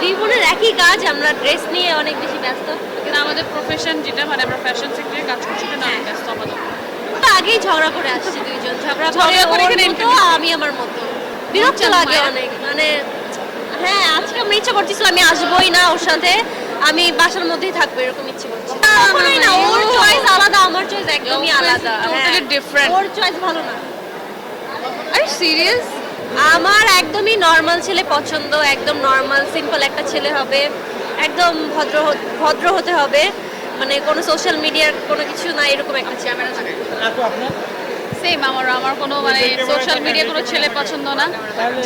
দুই বোনের একই কাজ আমরা ড্রেস নিয়ে অনেক বেশি ব্যস্ত। কিন্তু আমাদের প্রফেশন যেটা মানে আমরা ফ্যাশন সেক্টরে কাজ করছি এটা না ব্যস্ত আপাতত তো আগেই ঝগড়া করে আসছি দুইজন। ঝগড়া ঝগড়া করে ওর মতো আমি আমার মতো। বিরক্ত আচ্ছা, লাগে অনেক মানে হ্যাঁ আজকে আমার ইচ্ছা করছিল আমি আসবোই না ওর সাথে আমি বাসার মধ্যেই থাকব এরকম ইচ্ছে করছি। না ওর no. চয়েস আলাদা আমার চয়েস একদমই আলাদা হ্যাঁ। ওর চয়েস ভালো না। আরে সিরিয়াস আমার একদমই নর্মাল ছেলে পছন্দ একদম নর্মাল সিম্পল একটা ছেলে হবে একদম ভদ্র ভদ্র হতে হবে মানে কোনো সোশ্যাল মিডিয়ার কোনো কিছু না এরকম একটা ছেলে। সেম আমার আমার কোনো মানে সোশ্যাল মিডিয়া কোনো ছেলে পছন্দ না।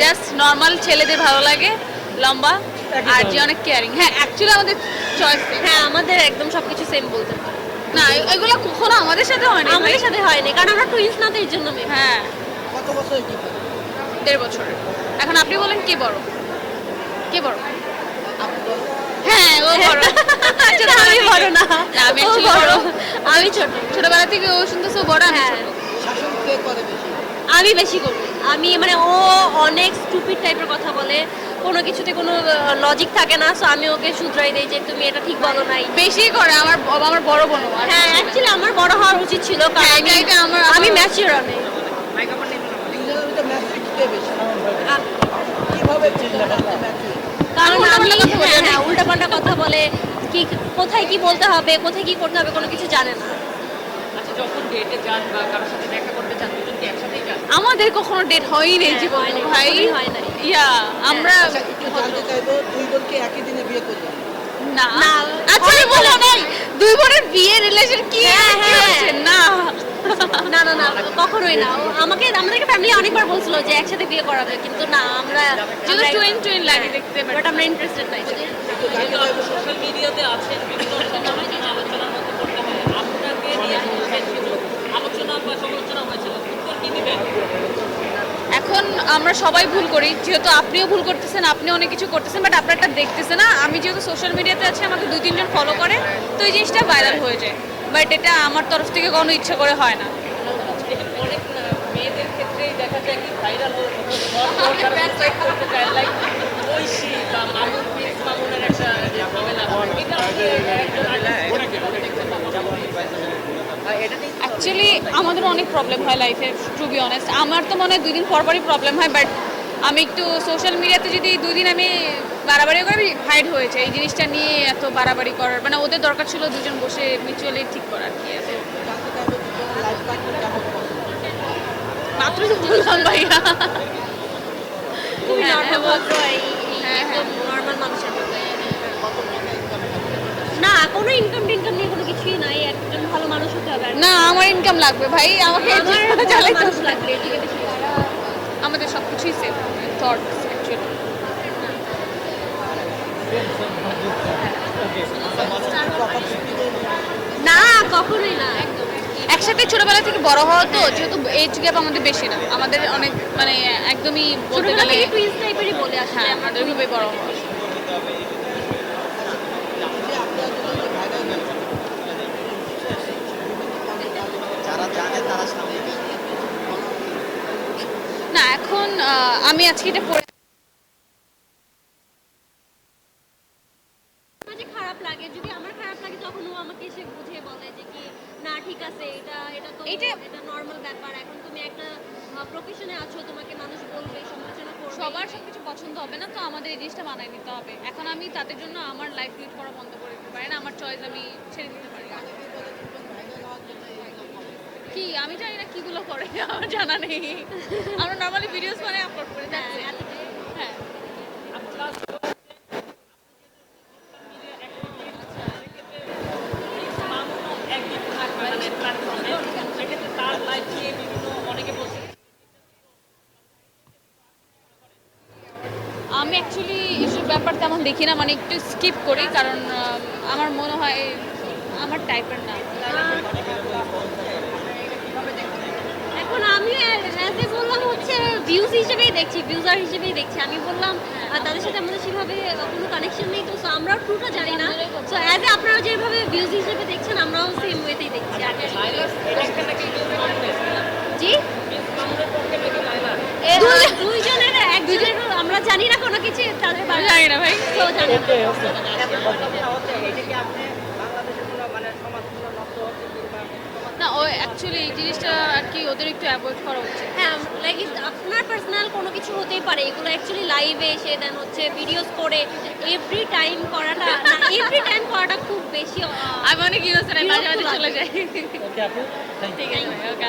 জাস্ট নর্মাল ছেলেদের ভালো লাগে লম্বা আর যে অনেক কেয়ারিং হ্যাঁ অ্যাকচুয়ালি আমাদের চয়েস হ্যাঁ আমাদের একদম সবকিছু সেম বলতে না এগুলো কখনো আমাদের সাথে হয় না আমাদের সাথে হয়নি কারণ আমরা টুইন্স না তো এই জন্য হ্যাঁ। কত বছর কি দেড় বছরের এখন আপনি বলেন কে বড়? কে বড়? হ্যাঁ ও বড়। আমি বড় না। না, আমি ও actually বড়। বড়। আমি ছোট। ছোটবেলা থেকে ও শুনতেছে ও বড় হ্যাঁ। আমি বেশি করি। আমি মানে ও অনেক স্টুপিড টাইপের কথা বলে। কোনো কিছুতে কোনো লজিক থাকে না সো আমি ওকে শুধরাই দেই যে তুমি এটা ঠিক বলো নাই। বেশি করে আমার আমার বড় বোন হ্যাঁ অ্যাকচুয়ালি আমার বড় হওয়ার উচিত ছিল কারণ হ্যাঁ, আমি এটা- এটা আমার- আমি ম্যাচিওর অনেক। ম্যাচ বেশি কীভাবে কারণ আমি হ্যাঁ হ্যাঁ উল্টাপাল্টা কথা বলে কি কোথায় কি বলতে হবে কোথায় কি করতে হবে কোনো কিছু জানে না। আচ্ছা যখন ডেটে যান বা কারোর সাথে দেখা করতে চান দুজন কি একসাথেই যান? আমাদের কখনো ডেট হয়ই নেই হ্যাঁ, জীবনে হয়নি, ভাই। হয় নাই। ইয়া আমরা আচ্ছা একটু জানতে চাইব দুই একই দিনে বিয়ে করবেন না। না, আচ্ছা বলো। নাই দুই বোনের বিয়ে রিলেশন কি? হ্যাঁ, কি হ্যাঁ। না না না না কখনোই না। আমাকে আমাদেরকে ফ্যামিলি অনেকবার বলছিল যে একসাথে বিয়ে করাবে কিন্তু না আমরা যেহেতু টুইন টুইন লাগে দেখতে বাট আমরা ইন্টারেস্টেড নাই। সোশ্যাল মিডিয়াতে আছেন বিভিন্ন আলোচনার মধ্যে করতে হয়। আপনাকে নিয়ে বলছেন কিছু আলোচনা বা সমালোচনা হয়েছিল। কি দিবেন? এখন আমরা সবাই ভুল করি। যেহেতু আপনিও ভুল করতেছেন আপনি অনেক কিছু করতেছেন বাট আপনারটা দেখতেছে না। আমি যেহেতু সোশ্যাল মিডিয়াতে আছি আমাকে দুই তিনজন ফলো করে তো এই জিনিসটা ভাইরাল হয়ে যায়। বাট এটা আমার তরফ থেকে কোনো ইচ্ছা করে হয় না। অ্যাকচুয়ালি আমাদের অনেক প্রবলেম হয় লাইফে টু বি অনেস্ট আমার তো মনে হয় দুই দিন পর পরই প্রবলেম হয় বাট আমি একটু সোশ্যাল মিডিয়াতে যদি দুই দিন আমি বাড়াবাড়ি করে হাইড হয়েছে এই জিনিসটা নিয়ে এত বাড়াবাড়ি করার মানে ওদের দরকার ছিল দুজন বসে মিউচুয়ালি ঠিক করার কি আছে জানতে চাইব দুজনের লাইফ পার্টনার কেমন পছন্দ মাত্র বললাম ভাইয়া খুবই নর্মাল ভদ্র এই একদম নর্মাল মানুষের না। কোনো ইনকাম টিনকাম নিয়ে কোনো কিছুই নাই। একজন ভালো মানুষ হতে হবে না আমার ইনকাম লাগবে ভাই। আমাকে মানুষ লাগবে আমাদের সব কিছুই সেফ থটস অ্যাকচুয়ালি না কখনোই না। একসাথে ছোটবেলা থেকে বড় হওয়া তো যেহেতু এজ গ্যাপ আমাদের বেশি না। আমাদের অনেক মানে একদমই বলতে গেলে টুইন্স টাইপেরই বলে হ্যাঁ আমাদের। বড় হওয়া। না এখন আমি আজকে এটা পড়ে মাঝে খারাপ লাগে যদি আমার খারাপ লাগে তখন ও আমাকে এসে বুঝিয়ে বলে যে কি না ঠিক আছে এটা এটা এইটা- এটা নর্মাল ব্যাপার। এখন তুমি একটা প্রফেশনে আছো তোমাকে মানুষ বলবে সমালোচনা করবে। সবার সবকিছু পছন্দ হবে না তো আমাদের এই জিনিসটা মানায় নিতে হবে। এখন আমি তাদের জন্য আমার লাইফ লিড করা বন্ধ করে দিতে পারি না আমার চয়েস আমি ছেড়ে দিতে পারি কি? আমি জানি না কিগুলো করে আমার জানা নেই। আমরা নর্মালি ভিডিওস বানাই আপলোড করে হ্যাঁ, যাচ্ছি এতটাই। হ্যাঁ একদিন থাকবে মানে প্ল্যাটফর্মে সেক্ষেত্রে তার লাইফ নিয়ে বিভিন্ন অনেকে বলছে আমি অ্যাকচুয়ালি এসব ব্যাপার তেমন দেখি না মানে একটু স্কিপ করি কারণ আমার মনে হয় আমার টাইপের না। এখন আমি অ্যাজ এ বললাম হচ্ছে ভিউজ হিসেবেই দেখছি ভিউজার হিসেবেই দেখছি। আমি বললাম আহ, তাদের সাথে আমাদের সেভাবে কোনো কানেকশন নেই তো আমরাও ট্রুটা জানি না। সো অ্যাজ আপনারা যেভাবে ভিউজ হিসেবে দেখছেন আমরাও সেম ওয়েতেই দেখছি আর কি। লাইলার পক্ষে নাকি জি প্রিন্স মামুনের পক্ষে নাকি লাইলার দুই- দুইজনের এক দুজনের আমরা জানি না কোনো কিছু তাদের আমি জানি না ভাই না। না ও অ্যাকচুয়ালি এই জিনিসটা আর কি ওদের একটু অ্যাভয়েড করা উচিত হ্যাঁ লাইক আপনার পার্সোনাল কোনো কিছু হতেই পারে এগুলো অ্যাকচুয়ালি লাইভে এসে দেন হচ্ছে ভিডিওস করে এভরি টাইম করাটা এভরি টাইম করাটা খুব বেশি আমি অনেক ইউজ মাঝে মাঝে চলে। যাই ওকে আপু থ্যাংক ইউ ঠিক আছে ওকে।